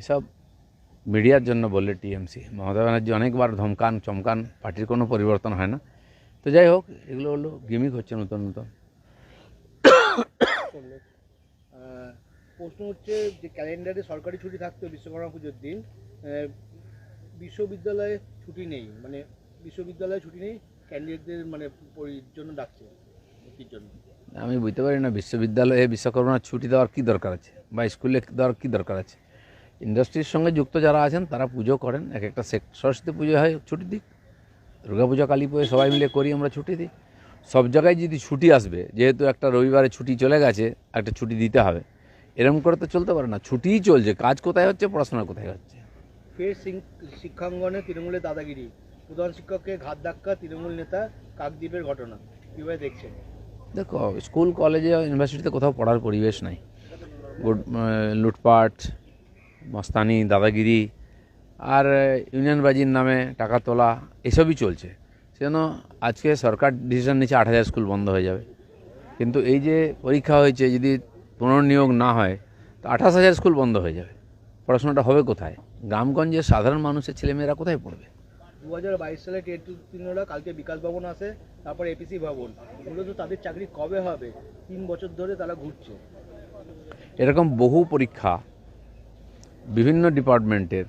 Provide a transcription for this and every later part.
এসব মিডিয়ার জন্য বললে টিএমসি। মমতা ব্যানার্জি অনেকবার ধমকান চমকান পার্টির কোনো পরিবর্তন হয় না। তো যাই হোক এগুলো হলো গিমিক হচ্ছে নতুন নতুন। প্রশ্ন হচ্ছে যে ক্যালেন্ডারে সরকারি ছুটি থাকতো বিশ্বকর্মা পুজোর দিন। বিশ্ববিদ্যালয়ে ছুটি নেই মানে বিশ্ববিদ্যালয়ে ছুটি নেই ক্যান্ডিডেটদের মানে জন্য ডাকছে ভর্তির জন্য। আমি বুঝতে পারি না বিশ্ববিদ্যালয়ে বিশ্বকর্মার ছুটি দেওয়ার কী দরকার আছে? বা স্কুলে দেওয়ার কী দরকার আছে? ইন্ডাস্ট্রির সঙ্গে যুক্ত যারা আছেন তারা পুজো করেন। এক একটা সরস্বতী পুজো হয় ছুটি দিক দুর্গাপূজা কালী পুজো সবাই মিলে করি আমরা ছুটি দিই সব জায়গায় যদি ছুটি আসবে যেহেতু একটা রবিবারে ছুটি চলে গেছে একটা ছুটি দিতে হবে। এরকম করে তো চলতে পারে না ছুটিই চলছে। কাজ কোথায় হচ্ছে পড়াশোনা কোথায় হচ্ছে? ফের শিক্ষাঙ্গনে তৃণমূলের দাদাগিরি। প্রধান শিক্ষককে ঘাত ধাক্কা তৃণমূল নেতা কাকদ্বীপের ঘটনা। কীভাবে দেখছেন? দেখো স্কুল কলেজে ইউনিভার্সিটিতে কোথাও পড়ার পরিবেশ নাই। গুড লুটপাট মস্তানি দাদাগিরি আর ইউনিয়নবাজির নামে টাকা তোলা এসবই চলছে। সেজন্য আজকে সরকার ডিসিশন নিচ্ছে আট হাজার স্কুল বন্ধ হয়ে যাবে। কিন্তু এই যে পরীক্ষা হয়েছে যদি পুনর্নিয়োগ না হয় তো আঠাশ হাজার স্কুল বন্ধ হয়ে যাবে। পড়াশোনাটা হবে কোথায়? গ্রামগঞ্জের সাধারণ মানুষের ছেলেমেয়েরা কোথায় পড়বে? দু হাজার বাইশ সালে টেট উত্তীর্ণরা কালকে বিকাশ ভবন আসে তারপর এপিসি ভবন। মূলত তাদের চাকরি কবে হবে? তিন বছর ধরে তারা ঘুরছে। এরকম বহু পরীক্ষা বিভিন্ন ডিপার্টমেন্টের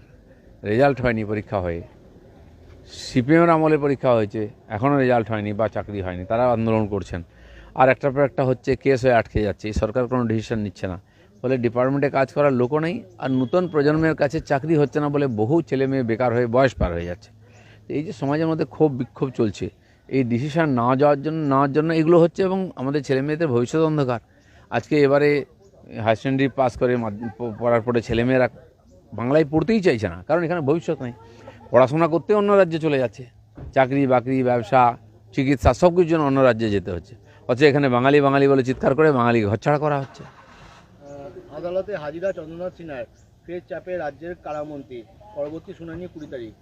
রেজাল্ট হয়নি পরীক্ষা হয়ে। সিপিএমের আমলে পরীক্ষা হয়েছে এখনও রেজাল্ট হয়নি বা চাকরি হয়নি, তারা আন্দোলন করছেন। আর একটার পর একটা হচ্ছে, কেস হয়ে আটকে যাচ্ছে সরকার কোনো ডিসিশন নিচ্ছে না। ফলে ডিপার্টমেন্টে কাজ করার লোকও নেই, আর নতুন প্রজন্মের কাছে চাকরি হচ্ছে না বলে বহু ছেলে মেয়ে বেকার হয়ে বয়স পার হয়ে যাচ্ছে। এই যে সমাজের মধ্যে ক্ষোভ বিক্ষোভ চলছে, এই ডিসিশন না যাওয়ার জন্য নেওয়ার জন্য এগুলো হচ্ছে এবং আমাদের ছেলে মেয়েদের ভবিষ্যৎ অন্ধকার। আজকে এবারে হায়ার সেকেন্ডারি পাস করে পড়ার পরে ছেলেমেয়েরা বাংলায় পড়তেই চাইছে না কারণ এখানে ভবিষ্যৎ নেই। পড়াশোনা করতে অন্য রাজ্যে চলে যাচ্ছে চাকরি বাকরি ব্যবসা চিকিৎসা সব কিছুর জন্য অন্য রাজ্যে যেতে হচ্ছে। অথচ এখানে বাঙালি বাঙালি বলে চিৎকার করে বাঙালি ঘরছাড়া করা হচ্ছে। আদালতে হাজিরা চন্দ্রনাথ সিনহার ফের চাপে রাজ্যের কারামন্ত্রী। পরবর্তী শুনানি কুড়ি তারিখ।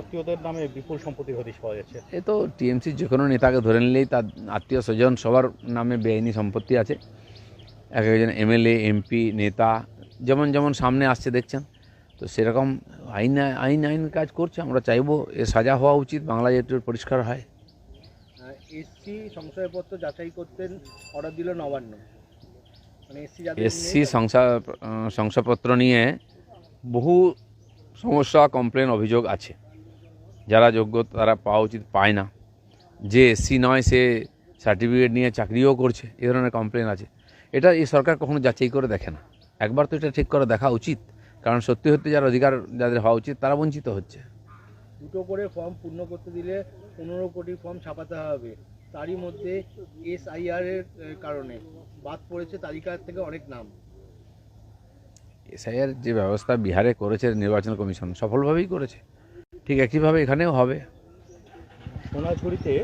আত্মীয়দের নামে বিপুল সম্পত্তির হদিশ পাওয়া যাচ্ছে। এ তো টিএমসির যে কোনো নেতাকে ধরে নিলেই তার আত্মীয় স্বজন সবার নামে বেআইনি সম্পত্তি আছে। এক একজন এমএলএ এমপি নেতা যেমন যেমন সামনে আসছে দেখছেন? তো সেরকম আইন আইন আইন কাজ করছে আমরা চাইব এ সাজা হওয়া উচিত বাংলা একটু পরিষ্কার হয়। এসসি সংশয়পত্র যাচাই করতেন অর্ডার দিল নবান্ন। মানে এসসি শংসাপত্র নিয়ে বহু সমস্যা কমপ্লেন অভিযোগ আছে। যারা যোগ্য তারা পাওয়া উচিত পায় না। যে এসসি নয় সে সার্টিফিকেট নিয়ে চাকরিও করছে এ ধরনের কমপ্লেন আছে। এটা এই সরকার কখনো যাচাই করে দেখে না। একবার তো এটা ঠিক করে দেখা উচিত। কারণ সত্যি সত্যি যার অধিকার যাদের হওয়া উচিত তারা বঞ্চিত হচ্ছে। দুটো করে ফর্ম পূর্ণ করতে দিলে পনেরো কোটি ফর্ম ছাপাতে হবে। তারই মধ্যে এসআইআর এর কারণে। বাদ পড়েছে তালিকা থেকে অনেক নাম। এসআইআর যে ব্যবস্থা বিহারে করেছে নির্বাচন কমিশন সফলভাবেই করেছে। ঠিক একইভাবে এখানেও হবে। সোনাঝুরিতে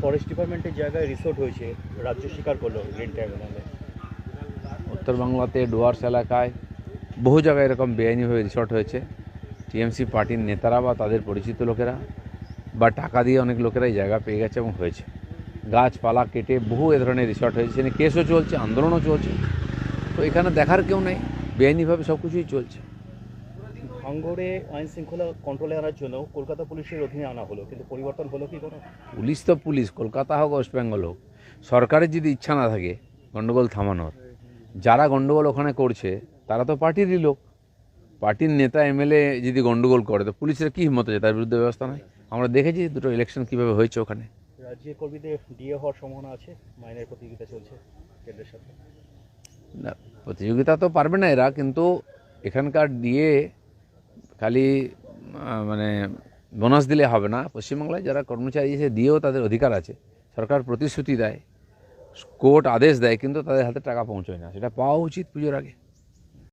ফরেস্ট ডিপার্টমেন্টের জায়গায় রিসোর্ট হয়েছে। রাজ্য স্বীকার করল গ্রিন ট্রাইব্যুনালে উত্তর বাংলাতে ডুয়ার্স এলাকায় বহু জায়গায় এরকম বেআইনিভাবে রিসর্ট হয়েছে। টিএমসি পার্টির নেতারা বা তাদের পরিচিত লোকেরা বা টাকা দিয়ে অনেক লোকেরা এই জায়গা পেয়ে গেছে এবং হয়েছে। গাছপালা কেটে বহু এ ধরনের রিসর্ট হয়েছে। সেখানে কেসও চলছে আন্দোলনও চলছে। তো এখানে দেখার কেউ নেই বেআইনিভাবে সব কিছুই চলছে। ভাঙ্গরে আইন শৃঙ্খলা কন্ট্রোলে আনার জন্য কলকাতা পুলিশের অধীনে আনা হলো কিন্তু পরিবর্তন হলো কি কোনো পুলিশ তো পুলিশ কলকাতা হোক ওয়েস্ট বেঙ্গল হোক। সরকারের যদি ইচ্ছা না থাকে গণ্ডগোল থামানোর। যারা গণ্ডগোল ওখানে করছে তারা তো পার্টিরই লোক। পার্টির নেতা এমএলএ যদি গণ্ডগোল করে তো পুলিশের কী হিম্মত আছে? তার বিরুদ্ধে ব্যবস্থা নয় আমরা দেখেছি দুটো ইলেকশন কীভাবে হয়েছে ওখানে। রাজ্যের কর্মীদের ডিএ হওয়ার সম্ভাবনা আছে? মাইনের প্রতিযোগিতা চলছে কেন্দ্রের সাথে। না প্রতিযোগিতা তো পারবে না এরা কিন্তু এখানকার দিয়ে খালি মানে বোনাস দিলে হবে না। পশ্চিমবাংলায় যারা কর্মচারী আছে দিয়েও তাদের অধিকার আছে। সরকার প্রতিশ্রুতি দেয়। কোর্ট আদেশ দেয় কিন্তু তাদের হাতে টাকা পৌঁছয় না। সেটা পাওয়া উচিত পুজোর আগে।